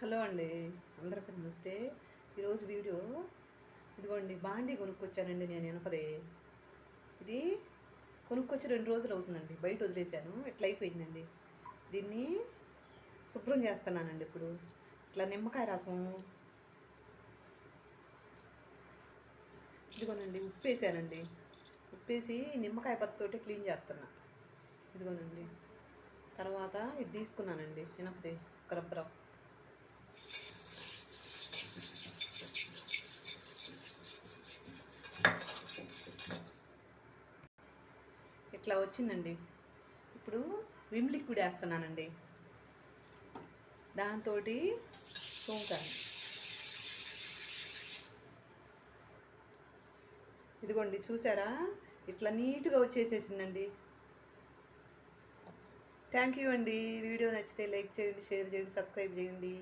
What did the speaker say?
Hello అండి. అందరికీ నమస్తే. ఈరోజు వీడియో ఇదిగోండి బాండీ కొనుక్కొచ్చానండి నేను ఇనపదే ఇది కొనుక్కొచ్చి రెండు రోజులు అవుతుందండి. బయట వదిలేశాను ఇట్లా అయిపోయిందండి. దీన్ని శుభ్రం చేస్తున్నానండి ఇప్పుడు. ఇట్లా నిమ్మకాయ రసం. ఇదిగోనండి ఉప్పు వేసానండి ఉప్పేసి నిమ్మకాయ పత్తితోటి క్లీన్ చేస్తున్నా. ఇదిగోనండి. తర్వాత ఇది తీసుకున్నానండి స్క్రబ్ స్క్రబ్బర్. ఇట్లా వచ్చిందండి. ఇప్పుడు విమ్ లిక్విడ్ వేస్తున్నానండి. దాంతో తోముతాను ఇదిగోండి చూసారా? ఇట్లా నీట్గా వచ్చేసేసిందండి. థ్యాంక్ యూ అండి వీడియో నచ్చితే లైక్ చేయండి షేర్ చేయండి సబ్స్క్రైబ్ చేయండి.